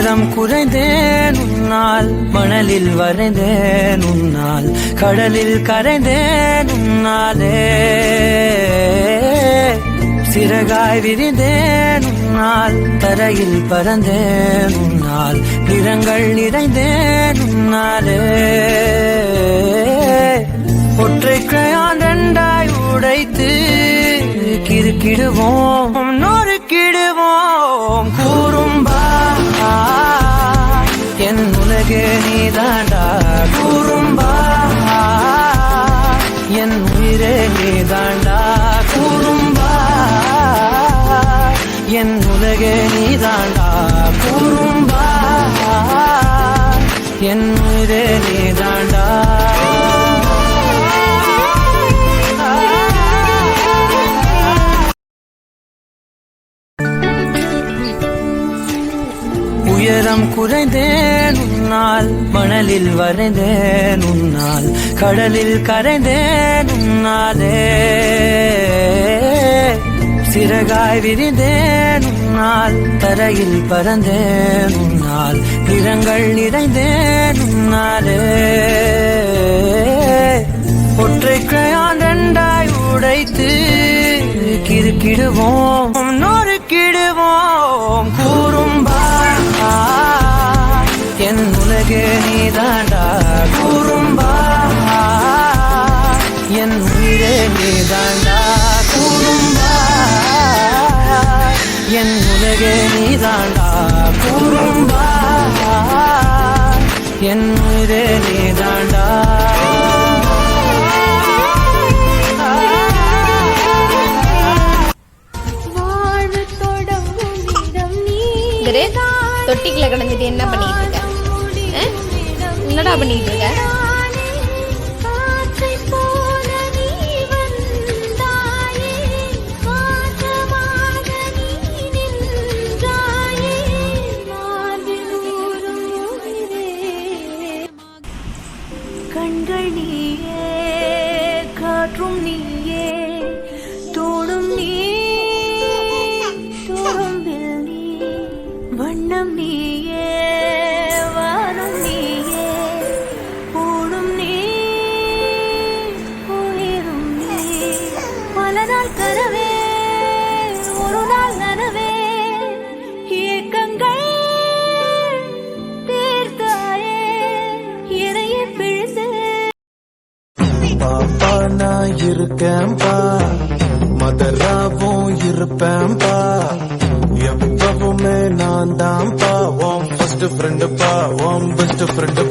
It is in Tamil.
உயரம் குறைந்தேன் உன்னால் மணலில் வரைந்தேன் உன்னால் கடலில் கரைந்தேன் உன்னாலே. சிறகாய் விரிந்தேன் உன்னால் தரையில் பறந்தேன் உன்னால் நிறங்கள் நிறைந்தேன் உன்னாலே. ஒற்றை கிரையான் ரெண்டாய் உடைத்து கிறுக்கிடுவோம் நோ என் உலகே நீதாண்டா. கூறும்பா. என் உயிரே நீதாண்டா. கூறும்பா. என் உலகே நீதாண்டா. கூறும்பா. என் உயிரே நீதாண்டா. உயரம் குறைந்தேன் உன்னால் மணலில் வரைந்தேன் உன்னால் கடலில் கரைந்தேன் உன்னாலே. சிறகாய் விரிந்தேன் உன்னால் தரையில் பறந்தேன் உன்னால் நிறங்கள் நிறைந்தேன் உன்னாலே. ஒற்றை கிரையான் ரெண்டாய் உடைத்து கிறுக்கிடுவோம். என் உலகே நீதாண்டா. கூறும்பா. என் உயிரே நீதாண்டா. கூறும்பா. என் உலகே நீதாண்டா. கூறும்பா. என் உயிரே நீதாண்டா. தொட்டிக்குள்ள கிடந்துட்டு என்ன பண்ணிட்டு இருக்க? என்னடா பண்ணிட்டு இருக்க? கண்கள் நீயே காற்றும் நீயே. நாள் கனவே ஒரு நாள் நனவே. ஏக்கங்கள் தீர்த்தாயே பிழிந்து பாப்பா நான் இருக்கேன்பா. மதராவும் இருப்பேன்பா. எப்பவுமே நான் தான்ப்பா ஓம் ஃபர்ஸ்ட் ஃப்ரெண்டுப்பா ஓம் பெஸ்ட் ஃப்ரெண்டு